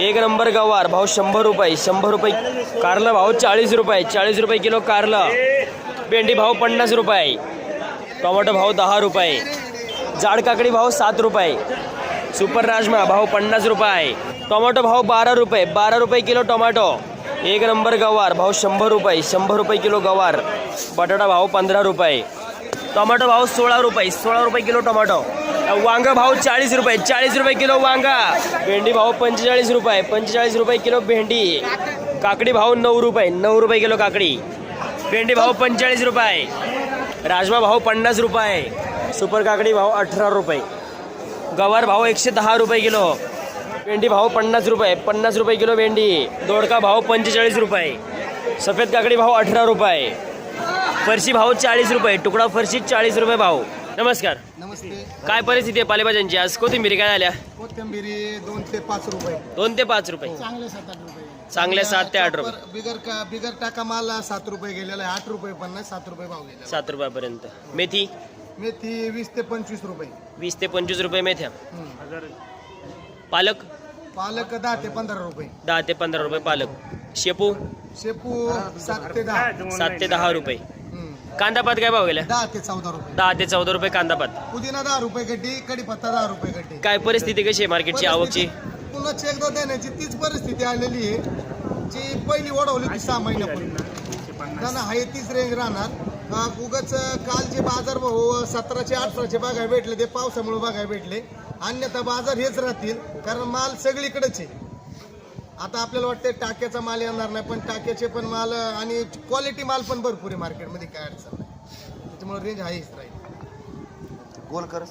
एक नंबर गवार भाव शंभर रुपये शंभर रुपये कारलं भाव चाळीस रुपये चाळीस रुपये किलो कारलं. भेंडी भाव पन्नास रुपये टोमॅटो भाव दहा रुपये जाड काकडी भाव सात रुपये सुपर राजमा भाव पन्नास रुपये टोमॅटो भाव बारा रुपये बारा रुपये किलो टोमॅटो. एक नंबर गवार भाव शंभर रुपये शंभर रुपये किलो गवार बटाटा भाव पंधरा रुपये टोमॅटो भाव सोळा रुपये सोळा रुपये किलो टोमॅटो. वांग भाव चाळीस रुपये चाळीस रुपये किलो वांगा. भेंडी भाव पंचेचाळीस रुपये पंचेचाळीस रुपये किलो भेंडी. काकडी भाव नऊ रुपये नऊ रुपये किलो काकडी. भेंडी भाव पंचेचाळीस रुपये राजमा भाव पन्नास रुपये सुपर काकडी भाव अठरा रुपये गवार भाव एकशे दहा रुपये किलो भेंडी भाव पन्नास रुपये पन्नास रुपये किलो भेंडी दोडका भाव पंचेचाळीस रुपये सफेद काकडी भाव अठरा रुपये फरशी भाव चाळीस रुपये तुकडा फरशी चाळीस रुपये भाव. नमस्कार. नमस्ते. काय परिस्थिती आहे पालेभाज्यांची? आज कोथिंबीर काय आल्या कोथिंबिरी दोन ते पाच रुपये. दोन ते पाच रुपये. चांगले सात आठ रुपये. चांगले सात ते आठ रुपये. बिगर- बिगर का बिगर टाका माल सात रुपये गेलेला आहे. आठ रुपये पन्नास सात रुपये भाव गेलेला सात रुपयापर्यंत. मेथी. मेथी वीस ते पंचवीस रुपये. वीस ते पंचवीस रुपये मेथ्या. पालक? पालक दहा ते पंधरा रुपये. दहा ते पंधरा रुपये पालक. शेपू? शेपू सात ते दहा. सात ते दहा रुपये. कांदापात काय भाव गेल्या दहा ते चौदा रुपये. दहा ते चौदा रुपये कांदापात पुदिना दहा रुपये गड्डी कढीपत्ता दहा रुपये गड्डी. काय परिस्थिती कशी आहे मार्केटची आवकची? पुन्हा चेक देण्याची तीच परिस्थिती आलेली आहे. जी पहिली ओढवली ती सहा महिन्यापूर्वी. त्यांना हाय तीच रेंज राहणार. अं, उगाच कालचे बाजार भाऊ सतराशे अठराशे बघायला भेटले ते पावसामुळे बघायला भेटले. अन्यथा बाजार हेच राहतील कारण माल सगळीकडेच आहे. आता आपल्याला वाटतं टाक्याचा माल येणार नाही पण टाक्याचे पण माल आणि क्वालिटी माल पण भरपूर आहे मार्केटमध्ये काय अडचण नाही. त्याच्यामुळे रेंज हायच राहील. गोल कर.